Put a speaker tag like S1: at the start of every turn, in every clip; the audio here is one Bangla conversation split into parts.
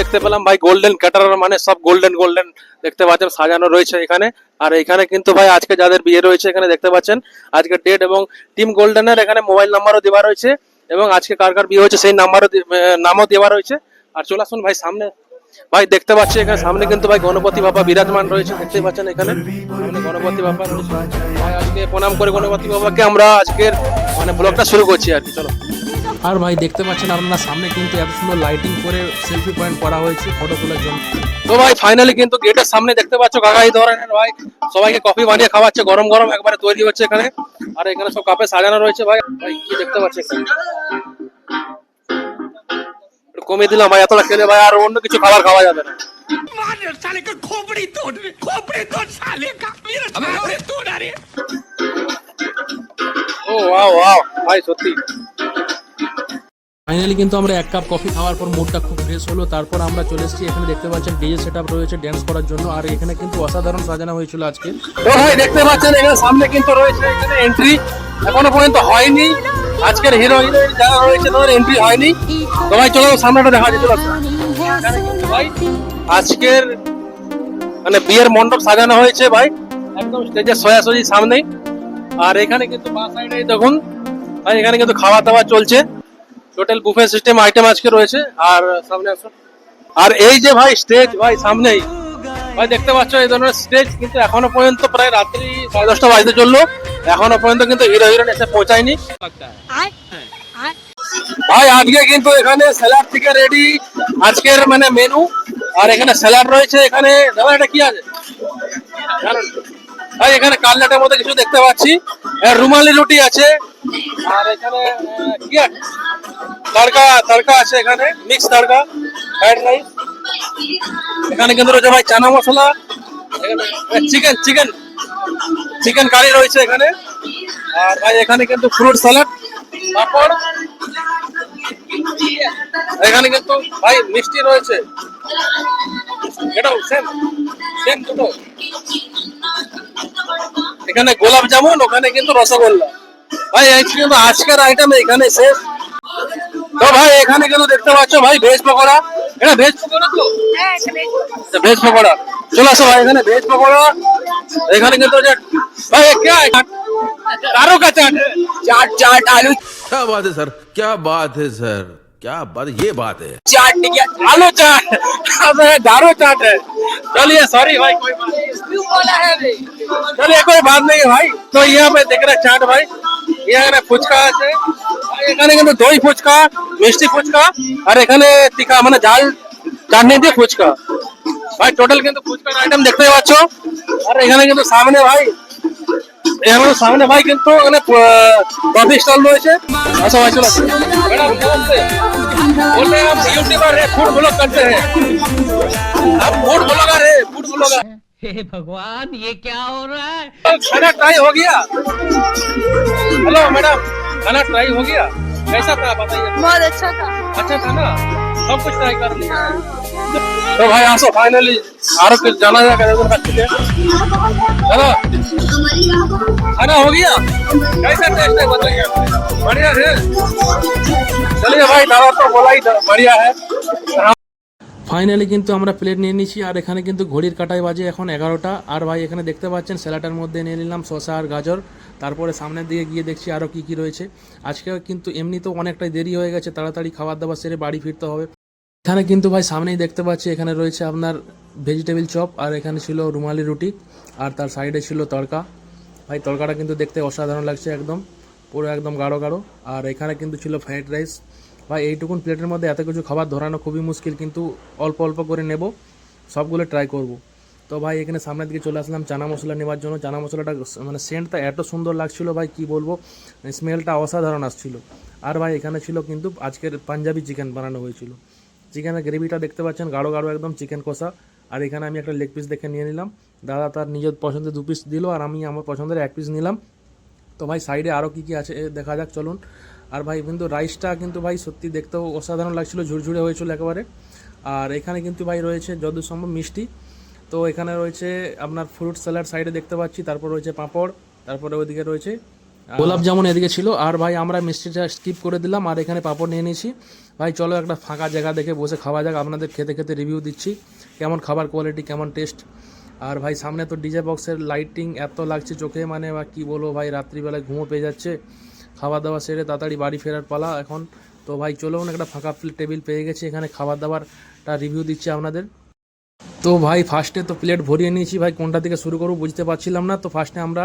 S1: দেখতে পেলাম, ভাই গোল্ডেন ক্যাটারার মানে সব গোল্ডেন গোল্ডেন দেখতে পাচ্ছেন, সাজানো রয়েছে এখানে। আর এখানে কিন্তু ভাই আজকে যাদের বিয়ে রয়েছে এখানে দেখতে পাচ্ছেন, আজকে ডেট এবং টিম গোল্ডেনের এখানে মোবাইল নাম্বারও দেওয়া রয়েছে এবং আজকে কার কার বিয়ে হয়েছে সেই নাম্বারও নামও দেওয়া রয়েছে। আর চলে আসুন ভাই সামনে। ভাই দেখতে পাচ্ছি এখানে সামনে কিন্তু ভাই গণপতি বাবা বিরাজমান রয়েছে দেখতে পাচ্ছেন এখানে। গণপতি বাবা রয়েছে। ভাই আজকে প্রণাম করে গণপতি বাবাকে আমরা আজকের মানে ব্লগটা শুরু করছি আর কি, চলো।
S2: আর ভাই দেখতে পাচ্ছেন আপনারা সামনে কিন্তু এত সুন্দর লাইটিং করে সেলফি পয়েন্ট করা হয়েছে ফটো তোলার জন্য।
S1: তো ভাই ফাইনালি কিন্তু গেটের সামনে দেখতে পাচ্ছ কাকা এই ধরনের ভাই। সবাইকে কফি বানিয়ে খাওয়াচ্ছে গরম গরম একবারে তৈরি হচ্ছে এখানে। আর এখানে সব কাপে সাজানো রয়েছে ভাই। ভাই কি দেখতে পাচ্ছি কমিয়ে দিলাম ভাই এতটা খেলে ভাই আর অন্য কিছু খাবার খাওয়া যাবে না। ও ওয়াও ওয়াও ভাই সত্যি।
S2: ফাইনালি কিন্তু আমরা এক কাপ কফি খাওয়ার পর মুডটা খুব ফ্রেশ হলো। তারপর আমরা চলে এসেছি, এখানে দেখতে পাচ্ছেন ডিজে সেট আপ রয়েছে ড্যান্স করার জন্য। আর এখানে কিন্তু অসাধারণ সাজানো হয়েছিল আজকে।
S1: তো ভাই, দেখতে পাচ্ছেন, এখানে সামনে কিন্তু রয়েছে এখানে এন্ট্রি এখনও পর্যন্ত হয়নি। আজকের হিরো হিরোইন যারা রয়েছে, তাদের এন্ট্রি হয়নি। তো ভাই চলো সামনেটা দেখা চলো ভাই আজকের মানে বিয়ের মণ্ডপ সাজানো হয়েছে ভাই। একদম স্টেজের সোজাসুজি সামনেই। আর এখানে কিন্তু বাঁ সাইডে দেখুন, ভাই, এখানে কিন্তু খাওয়া দাওয়া চলছে। টোটাল বুফে সিস্টেম আইটেম আজকে রয়েছে। আর সামনে আসুন। আর এই যে ভাই স্টেজ ভাই সামনেই। ভাই দেখতে পাচ্ছ এই ধরনের স্টেজ কিন্তু এখনও পর্যন্ত প্রায় রাত্রি সাড়ে দশটা বাজতে চলল। এখনও পর্যন্ত কিন্তু হিরো হিরোইন এসে পৌঁছায়নি। ভাই আজকে কিন্তু এখানে স্যালাড থেকে রেডি আজকের মানে মেনু আর এখানে স্যালাড রয়েছে এখানে দাদা এটা কি আছে? ভাই এখানে কালনাটের মধ্যে কিছু দেখতে পাচ্ছি। রুমালি রুটি আছে। আর এখানে কি আছে? তড়কা তড়কা আছে এখানে মিক্স তড়কা ফ্রাইড রাইস এখানে কিন্তু রয়েছে ভাই chana masala. Chicken chicken chicken curry রয়েছে এখানে। আর ভাই এখানে কিন্তু ফ্রুট স্যালাড পাপড় এখানে কিন্তু ভাই মিষ্টি রয়েছে। এটাও সেম সেম দুটো। এখানে গোলাপ জামুন ওখানে কিন্তু রসগোল্লা ভাই এই কিন্তু আজকের আইটেম এখানে শেষ তো ভাই এখানে কিন্তু দেখতে পাচ্ছ ভাই ভেজ পকোড়া এটা ভেজ পকোড়া তো আচ্ছা, ভেজ পকোড়া চলে আসো ভাই এখানে ভেজ পকোড়া এখানে কিন্তু যে ভাই ये क्या है कारो का चाट है चाट चाट आलू
S3: क्या बात है सर क्या बात है सर क्या बात ये बात है
S1: चाट नहीं किया आलू चाट अबे दारू चाट है चलिए सॉरी भाई कोई बात नहीं चलिए कोई बात नहीं है भाई तो यहाँ पे देख रहे हैं चाट भाई এখানে ফুচকা আছে আর এখানে কিন্তু দই ফুচকা মিষ্টি ফুচকা আর এখানে টিকা মানে ঝাল চাটনি দিয়ে ফুচকা ভাই টোটাল কিন্তু ফুচকার আইটেম দেখতে পাচ্ছ আর এখানে কিন্তু সামনে ভাই એનો સામને બાઈક હતો અને કોફી સ્ટોલ નો છે. અસો વાંચો મેડમ નમસ્તે બોલે આપ યુટ્યુબર હે ફૂડ બ્લોગ કરતે હે આપ ફૂડ બ્લોગર હે ફૂડ બ્લોગર
S4: हे भगवान ये क्या हो रहा है
S1: खाना ट्राई हो गया हेलो मैडम खाना ट्राई हो गया कैसा था बताइए
S5: बहुत अच्छा था
S1: अच्छा था ना सब कुछ ट्राई कर लिया तो भाई आसो फाइनली आरो कुछ जाना जाएगा इधर का चलिए हेलो खाना हो गया कैसा टेस्ट है बताइए बढ़िया है चलिए भाई दादा तो बोला ही था, बढ़िया है
S2: ফাইনালি কিন্তু আমরা প্লেট নিয়ে নিয়েছি আর এখানে কিন্তু ঘড়ির কাটায় বাজে এখন এগারোটা আর ভাই এখানে দেখতে পাচ্ছেন স্যালাডের মধ্যে নিয়ে নিলাম শসা আর গাজর তারপরে সামনের দিকে গিয়ে দেখছি আরও কী কী রয়েছে আজকে কিন্তু এমনিতেও অনেকটাই দেরি হয়ে গেছে তাড়াতাড়ি খাবার দাবার সেরে বাড়ি ফিরতে হবে এখানে কিন্তু ভাই সামনেই দেখতে পাচ্ছি, এখানে রয়েছে আপনার ভেজিটেবিল চপ আর এখানে ছিল রুমালি রুটি আর তার সাইডে ছিল তড়কা। ভাই, তড়কাটা কিন্তু দেখতে অসাধারণ লাগছে একদম, পুরো একদম গাঢ় গাঢ়। আর এখানে কিন্তু ছিল ফ্রাইড রাইস ভাই, এইটুকুন প্লেটের মধ্যে এত কিছু খাবার ধরানো খুবই মুশকিল, কিন্তু অল্প অল্প করে নেব, সবগুলো ট্রাই করব। তো ভাই, এখানে সামনের দিকে চলে আসলাম চানা মশলা নেওয়ার জন্য। চানা মশলাটা মানে সেন্টটা এত সুন্দর লাগছিল ভাই, কি বলব স্মেলটা অসাধারণ আসছিল। আর ভাই, এখানে ছিল কিন্তু আজকের পাঞ্জাবি চিকেন বানানো হয়েছিল। চিকেনের গ্রেভিটা দেখতে পাচ্ছেন, গাঢ় গাঢ় একদম চিকেন কষা। আর এখানে আমি একটা লেগ পিস দেখে নিয়ে নিলাম। দাদা তার নিজের পছন্দের দু পিস দিল, আর আমি আমার পছন্দের এক পিস নিলাম। তো ভাই সাইডে আরও কী কী আছে দেখা যাক, চলুন। আর ভাই, কিন্তু রাইসটা কিন্তু ভাই সত্যি দেখতেও অসাধারণ লাগছিল, ঝুরঝুরে হয়েছিল একেবারে। আর এখানে কিন্তু ভাই রয়েছে যত সম্ভব মিষ্টি। তো এখানে রয়েছে আপনার ফ্রুট স্যালাড সাইডে দেখতে পাচ্ছি, তারপর রয়েছে পাঁপড়, তারপরে ওইদিকে রয়েছে গোলাপ জামুন এদিকে ছিল। আর ভাই, আমরা মিষ্টিটা স্কিপ করে দিলাম আর এখানে পাঁপড় নিয়ে নিয়েছি। ভাই, চলো একটা ফাঁকা জায়গা দেখে বসে খাওয়া যাক। আপনাদের খেতে খেতে রিভিউ দিচ্ছি। কেমন খাবার কোয়ালিটি কেমন টেস্ট আর ভাই, সামনে তো ডিজে বক্সের লাইটিং এত লাগছে চোখে মানে বা কী বলব ভাই, রাত্রিবেলায় ঘুমো পেয়ে যাচ্ছে। খাওয়া দাওয়া সেরে তাড়াতাড়ি বাড়ি ফেরার পালা এখন। তো ভাই চলুন একটা ফাঁকা টেবিল পেয়ে গেছি। এখানে খাবার দাবারটা রিভিউ দিচ্ছি আপনাদের। তো ভাই ফার্স্টে তো প্লেট ভরিয়ে নিয়েছি ভাই, কোনটা থেকে শুরু করব বুঝতে পারছিলাম না। তো ফার্স্টে আমরা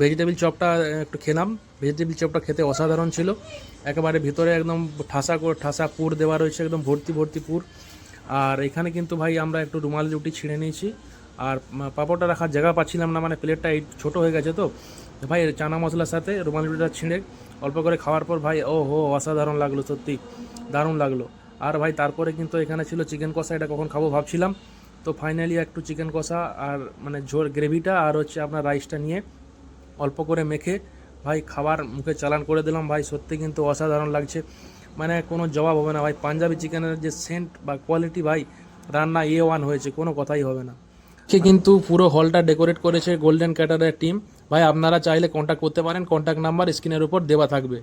S2: ভেজিটেবিল চপটা একটু খেলাম। ভেজিটেবিল চপটা খেতে অসাধারণ ছিল। একেবারে ভিতরে একদম ঠাসা করে ঠাসা পুর দেওয়া রয়েছে, একদম ভর্তি ভর্তি পুর। আর এখানে কিন্তু ভাই, আমরা একটু রুমাল রুটি ছিঁড়ে নিয়েছি। আর পাঁপড়টা রাখার জায়গা পাচ্ছিলাম না মানে প্লেটটা এই ছোটো হয়ে গেছে তো। ভাই, চানা মশলার সাথে রুমাল রুটিটা ছিঁড়ে অল্প করে খাওয়ার পর ভাই, ও হো, অসাধারণ লাগল, সত্যি। দারুণ লাগল। আর ভাই, তারপরে কিন্তু এখানে ছিল চিকেন কষা, এটা কখন খাব ভাবছিলাম। তো ফাইনালি একটু চিকেন কষা আর মানে ঝোল গ্রেভিটা আর হচ্ছে আপনার রাইসটা নিয়ে অল্প করে মেখে ভাই খাবার মুখে চালান করে দিলাম। ভাই সত্যি কিন্তু অসাধারণ লাগছে। মানে কোনো জবাব হবে না। ভাই পাঞ্জাবি চিকেনের যে সেন্ট বা কোয়ালিটি ভাই রান্না এ ওয়ান হয়েছে, কোনো কথাই হবে না। সে কিন্তু পুরো হলটা ডেকোরেট করেছে গোল্ডেন ক্যাটারের টিম ভাই আপনারা চাইলে কন্ট্যাক্ট করতে পারেন। কন্ট্যাক্ট নাম্বার স্ক্রিনের উপর দেওয়া থাকবে।